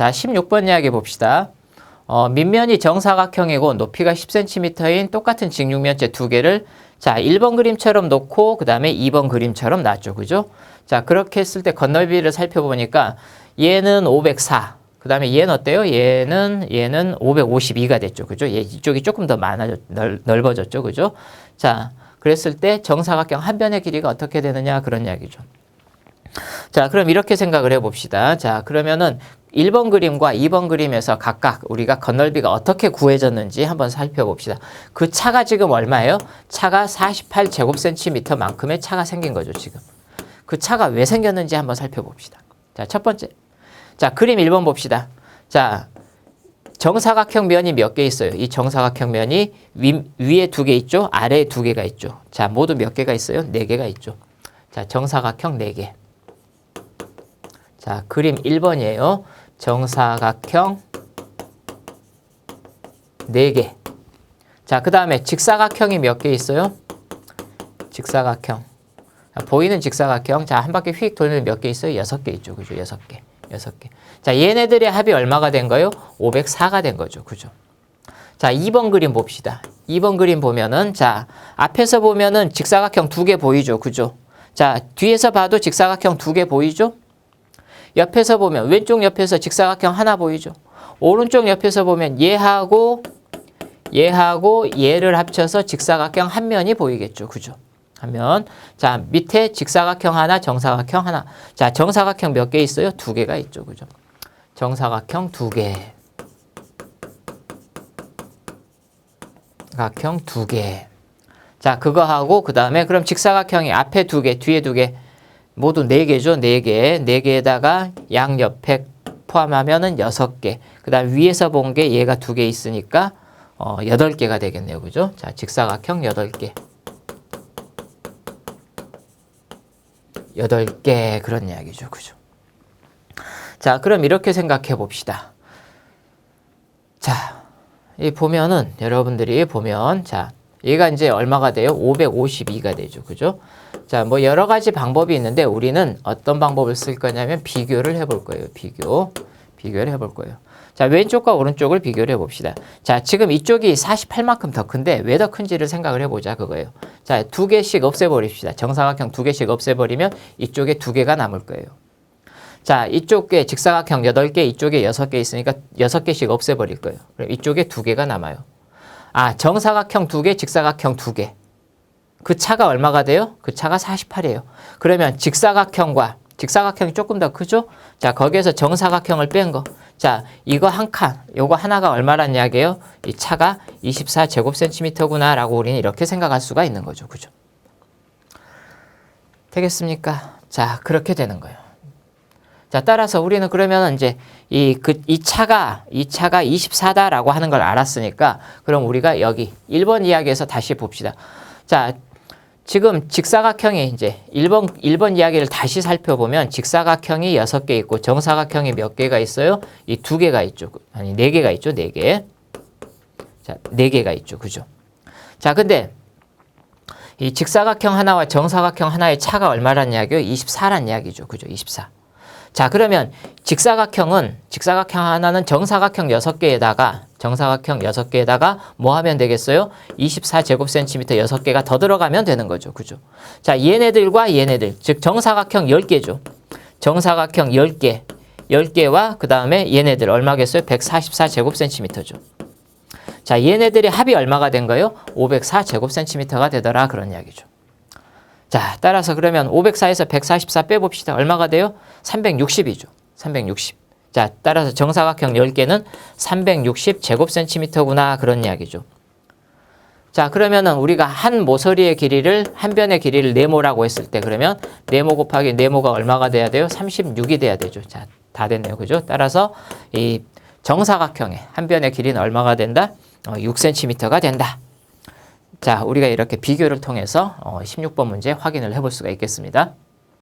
자, 16번 이야기 봅시다. 어, 밑면이 정사각형이고 높이가 10cm인 똑같은 직육면체 두 개를 자, 1번 그림처럼 놓고 그 다음에 2번 그림처럼 놨죠. 그죠? 자, 그렇게 했을 때 건널비를 살펴보니까 얘는 504. 그 다음에 얘는 어때요? 얘는, 얘는 552가 됐죠. 그죠? 얘 이쪽이 조금 더 많아졌, 넓, 넓어졌죠. 그죠? 자, 그랬을 때 정사각형 한 변의 길이가 어떻게 되느냐 그런 이야기죠. 자, 그럼 이렇게 생각을 해봅시다. 자, 그러면은 1번 그림과 2번 그림에서 각각 우리가 건널비가 어떻게 구해졌는지 한번 살펴봅시다. 그 차가 지금 얼마예요? 차가 48제곱센티미터 만큼의 차가 생긴 거죠, 지금. 그 차가 왜 생겼는지 한번 살펴봅시다. 자, 첫 번째. 자, 그림 1번 봅시다. 자, 정사각형 면이 몇 개 있어요? 이 정사각형 면이 위, 위에 두 개 있죠? 아래에 두 개가 있죠? 자, 모두 몇 개가 있어요? 네 개가 있죠. 자, 정사각형 네 개. 자, 그림 1번이에요. 정사각형 4개. 자, 그 다음에 직사각형이 몇 개 있어요? 직사각형. 자, 보이는 직사각형. 자, 한 바퀴 휙 돌면 몇 개 있어요? 6개 있죠. 그죠? 6개. 6개. 자, 얘네들의 합이 얼마가 된 거예요? 504가 된 거죠. 그죠? 자, 2번 그림 봅시다. 2번 그림 보면은, 자, 앞에서 보면은 직사각형 두 개 보이죠. 그죠? 자, 뒤에서 봐도 직사각형 두 개 보이죠? 옆에서 보면 왼쪽 옆에서 직사각형 하나 보이죠. 오른쪽 옆에서 보면 얘하고 얘하고 얘를 합쳐서 직사각형 한 면이 보이겠죠. 그죠? 한 면. 자, 밑에 직사각형 하나, 정사각형 하나. 자, 정사각형 몇 개 있어요? 두 개가 있죠. 그죠? 정사각형 두 개. 각형 두 개. 자, 그거 하고 그 다음에 그럼 직사각형이 앞에 두 개, 뒤에 두 개. 모두 네개죠네개네개에다가 양옆에 포함하면은 여섯 개. 그 다음 위에서 본 게 얘가 두개 있으니까 어, 여덟 개가 되겠네요. 그죠? 자, 직사각형 여덟 개. 여덟 개 그런 이야기죠. 그죠? 자, 그럼 이렇게 생각해 봅시다. 자, 이 보면은 여러분들이 보면 자, 얘가 이제 얼마가 돼요? 552가 되죠. 그죠? 자, 뭐 여러 가지 방법이 있는데 우리는 어떤 방법을 쓸 거냐면 비교를 해볼 거예요. 비교. 비교를 해볼 거예요. 자, 왼쪽과 오른쪽을 비교를 해봅시다. 자, 지금 이쪽이 48만큼 더 큰데 왜 더 큰지를 생각을 해보자 그거예요. 자, 두 개씩 없애버립시다. 정사각형 두 개씩 없애버리면 이쪽에 두 개가 남을 거예요. 자, 이쪽에 직사각형 8개, 이쪽에 6개 있으니까 6개씩 없애버릴 거예요. 그럼 이쪽에 두 개가 남아요. 아, 정사각형 두 개, 직사각형 두 개. 그 차가 얼마가 돼요? 그 차가 48이에요. 그러면 직사각형과 직사각형이 조금 더 크죠? 자, 거기에서 정사각형을 뺀 거. 자, 이거 한 칸, 요거 하나가 얼마란 이야기예요? 이 차가 24제곱센티미터구나 라고 우리는 이렇게 생각할 수가 있는 거죠. 그죠? 되겠습니까? 자, 그렇게 되는 거예요. 자, 따라서 우리는 그러면 이제 이, 그, 이 차가, 이 차가 24다라고 하는 걸 알았으니까 그럼 우리가 여기 1번 이야기에서 다시 봅시다. 자, 지금 직사각형이 이제 1번, 1번 이야기를 다시 살펴보면 직사각형이 6개 있고 정사각형이 몇 개가 있어요? 이두 개가 있죠. 아니, 네 개가 있죠. 네 개. 자, 네 개가 있죠. 그죠? 자, 근데 이 직사각형 하나와 정사각형 하나의 차가 얼마란 이야기요? 24란 이야기죠. 그죠? 24. 자, 그러면 직사각형은 직사각형 하나는 정사각형 6개에다가 정사각형 6개에다가 뭐 하면 되겠어요? 24제곱센티미터 6개가 더 들어가면 되는 거죠. 그죠? 자, 얘네들과 얘네들, 즉 정사각형 10개죠. 정사각형 10개, 10개와 그 다음에 얘네들 얼마겠어요? 144제곱센티미터죠. 자, 얘네들의 합이 얼마가 된 거예요? 504제곱센티미터가 되더라 그런 이야기죠. 자, 따라서 그러면 504에서 144 빼봅시다. 얼마가 돼요? 360이죠. 360. 자, 따라서 정사각형 10개는 360 제곱센티미터구나 그런 이야기죠. 자, 그러면은 우리가 한 모서리의 길이를 한 변의 길이를 네모라고 했을 때 그러면 네모 곱하기 네모가 얼마가 돼야 돼요? 36이 돼야 되죠. 자, 다 됐네요. 그죠? 따라서 이 정사각형의 한 변의 길이는 얼마가 된다? 어, 6cm가 된다. 자, 우리가 이렇게 비교를 통해서 어, 16번 문제 확인을 해볼 수가 있겠습니다.